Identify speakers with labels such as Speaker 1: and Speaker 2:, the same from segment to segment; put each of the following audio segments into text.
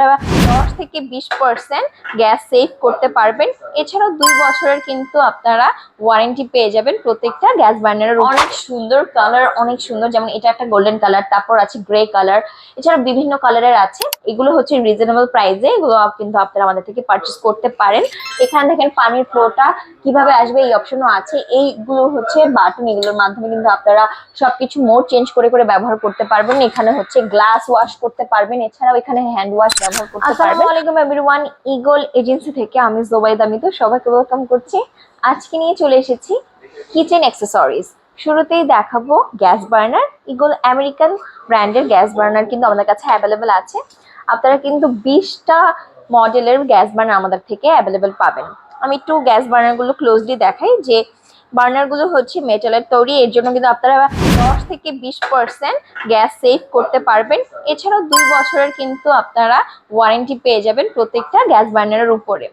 Speaker 1: whatever. থেকে বিশ percent gas save করতে পারবেন। এছাড়াও দুই বছরের কিন্তু আপনারা ওয়ারেন্টি পেয়ে যাবেন প্রত্যেকটা গ্যাস বার্নারের অনেক সুন্দর কালার অনেক সুন্দর। যেমন এটা একটা গোল্ডেন কালার তারপর আছে গ্রে কালার এছাড়া বিভিন্ন কালারের আছে। এগুলো হচ্ছে রিজনেবল প্রাইসে এগুলো কিন্তু আপনারা আমাদের থেকে পারচেস করতে পারেন। এখানে দেখেন পানির ফ্লোটা কীভাবে আসবে এই অপশনও আছে। এইগুলো হচ্ছে বাটন এগুলোর মাধ্যমে কিন্তু আপনারা সবকিছু মোড চেঞ্জ করে করে ব্যবহার করতে পারবেন। এখানে হচ্ছে গ্লাস ওয়াশ করতে পারবেন। এছাড়াও এখানে হ্যান্ড ওয়াশ ব্যবহার করতে পারবেন। আসসালামু আলাইকুম এভরিওয়ান ইগল এজেন্সি থেকে আমি জোবাইদা মিতু সবাইকে ওয়েলকাম করছি। আজকে নিয়ে চলে এসেছি কিচেন অ্যাক্সেসরিজ শুরুতেই দেখাবো গ্যাস বার্নার। ইগল আমেরিকান ব্র্যান্ডের গ্যাস বার্নার কিন্তু আমাদের কাছে অ্যাভেলেবেল আছে। আপনারা কিন্তু বিশটা মডেলের গ্যাস বার্নার আমাদের থেকে অ্যাভেলেবেল পাবেন। আমি একটু গ্যাস বার্নারগুলো ক্লোজলি দেখাই যে বার্নারগুলো হচ্ছে মেটালের তৈরি, এর জন্য কিন্তু আপনারা দশ থেকে বিশ পার্সেন্ট গ্যাস সেভ করতে পারবেন। এছাড়াও দুই বছরের কিন্তু আপনারা ওয়ারেন্টি পেয়ে যাবেন প্রত্যেকটা গ্যাস বার্নারের উপরে।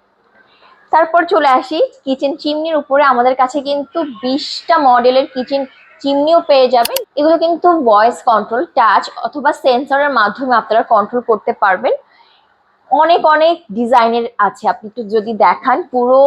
Speaker 1: তারপর চলে আসি কিচেন চিমনির উপরে। আমাদের কাছে কিন্তু বিশটা মডেলের কিচেন চিমনিও পেয়ে যাবেন। এগুলো কিন্তু ভয়েস কন্ট্রোল, টাচ অথবা সেন্সরের মাধ্যমে আপনারা কন্ট্রোল করতে পারবেন। অনেক অনেক ডিজাইনের আছে। আপনি একটু যদি দেখান, পুরো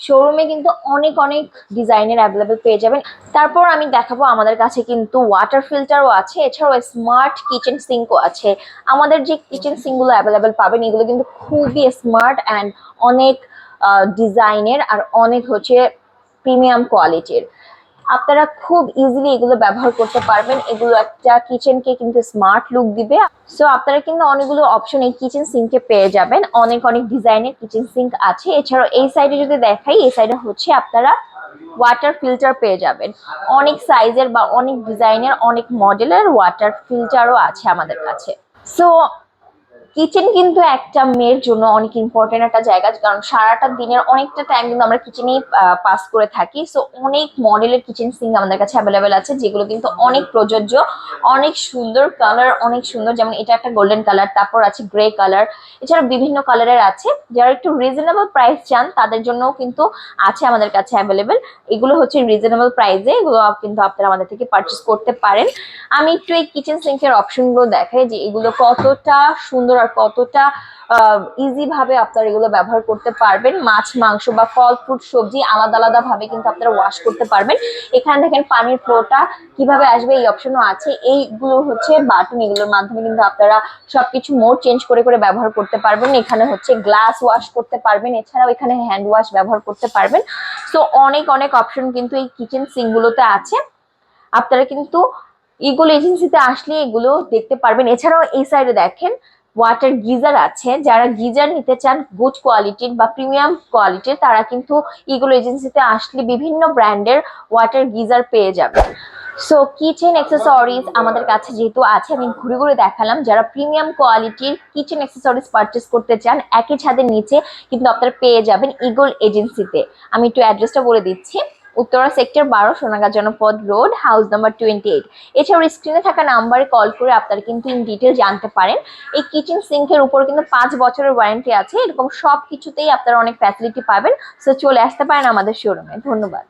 Speaker 1: শোরুমে কিন্তু অনেক অনেক ডিজাইনের অ্যাভেলেবেল পেয়ে যাবেন। তারপর আমি দেখাবো আমাদের কাছে কিন্তু ওয়াটার ফিল্টারও আছে, এছাড়াও স্মার্ট কিচেন সিঙ্কও আছে। আমাদের যে কিচেন সিঙ্কগুলো অ্যাভেলেবেল পাবেন, এগুলো কিন্তু খুবই স্মার্ট অ্যান্ড অনেক ডিজাইনের আর অনেক হচ্ছে প্রিমিয়াম কোয়ালিটির আপনারা খুব ইজিলি এগুলো ব্যবহার করতে পারবেন। এগুলো একটা কিচেনকে কিন্তু স্মার্ট লুক দিবে। সো আপনারা কিন্তু অনেকগুলো অপশন এই কিচেন সিঙ্কে পেয়ে যাবেন। অনেক অনেক ডিজাইনের কিচেন সিঙ্ক আছে। এছাড়াও এই সাইডে যদি দেখাই, এই সাইডে হচ্ছে আপনারা ওয়াটার ফিল্টার পেয়ে যাবেন। অনেক সাইজের বা অনেক ডিজাইনের অনেক মডেলের ওয়াটার ফিল্টারও আছে আমাদের কাছে। সো কিচেন কিন্তু একটা মেয়ের জন্য অনেক ইম্পর্টেন্ট একটা জায়গা, কারণ সারাটা দিনের অনেকটা টাইম কিন্তু আমরা কিচেনেই পাস করে থাকি। সো অনেক মডেলের কিচেন সিং আমাদের কাছে অ্যাভেলেবেল আছে, যেগুলো কিন্তু অনেক প্রযোজ্য, অনেক সুন্দর কালার অনেক সুন্দর। যেমন এটা একটা গোল্ডেন কালার তারপর আছে গ্রে কালার এছাড়া বিভিন্ন কালারের আছে। যারা একটু রিজনেবল প্রাইস চান, তাদের জন্যও কিন্তু আছে আমাদের কাছে অ্যাভেলেবেল এগুলো হচ্ছে রিজনেবল প্রাইসে এগুলো কিন্তু আপনারা আমাদের থেকে পারচেস করতে পারেন। আমি একটু এই কিচেন সিঙ্কের অপশনগুলো দেখাই, যে এগুলো কতটা সুন্দর আর কতটা ইজি ভাবে আপনারা এগুলো ব্যবহার করতে পারবেন। মাছ, মাংস বা ফল ফ্রুট সবজি আলাদা আলাদা ভাবে কিন্তু আপনারা ওয়াশ করতে পারবেন। এখানে দেখেন পানির ফ্লোটা কীভাবে আসবে এই অপশনও আছে। এইগুলো হচ্ছে বাটন এগুলোর মাধ্যমে কিন্তু আপনারা সবকিছু মোড চেঞ্জ করে করে ব্যবহার করতে পারবেন। এখানে হচ্ছে গ্লাস ওয়াশ করতে পারবেন। এছাড়াও এখানে হ্যান্ড ওয়াশ ব্যবহার করতে পারবেন। সো অনেক অনেক অপশন কিন্তু এই কিচেন সিঙ্কগুলোতে আছে। আপনারা কিন্তু ইগুলো এজেন্সিতে আসলে এগুলো দেখতে পারবেন। এছাড়াও এই সাইডে দেখেন ওয়াটার গিজার আছে, যারা গিজার নিতে চান গুড কোয়ালিটির বা প্রিমিয়াম কোয়ালিটির তারা কিন্তু ইগুলো এজেন্সিতে আসলে বিভিন্ন ব্র্যান্ডের ওয়াটার গিজার পেয়ে যাবে সো কিচেন অ্যাক্সেসরিজ আমাদের কাছে যেহেতু আছে, আমি ঘুরে ঘুরে দেখালাম, যারা প্রিমিয়াম কোয়ালিটির কিচেন অ্যাক্সেসরিজ পারচেস করতে চান, একই ছাদের নিচে কিন্তু আপনারা পেয়ে যাবেন ইগল এজেন্সিতে আমি একটু অ্যাড্রেসটা বলে দিচ্ছি। উত্তরা সেক্টর বারো সোনাগা জনপদ road house number twenty eight এছাড়াও স্ক্রিনে থাকা নাম্বারে কল করে আপনারা কিন্তু ইন ডিটেল জানতে পারেন। এই কিচেন সিঙ্কের উপর কিন্তু পাঁচ বছরের ওয়ারেন্টি আছে। এরকম সব কিছুতেই আপনারা অনেক ফ্যাসিলিটি পাবেন। সো চলে আসতে পারেন আমাদের শোরুমে ধন্যবাদ।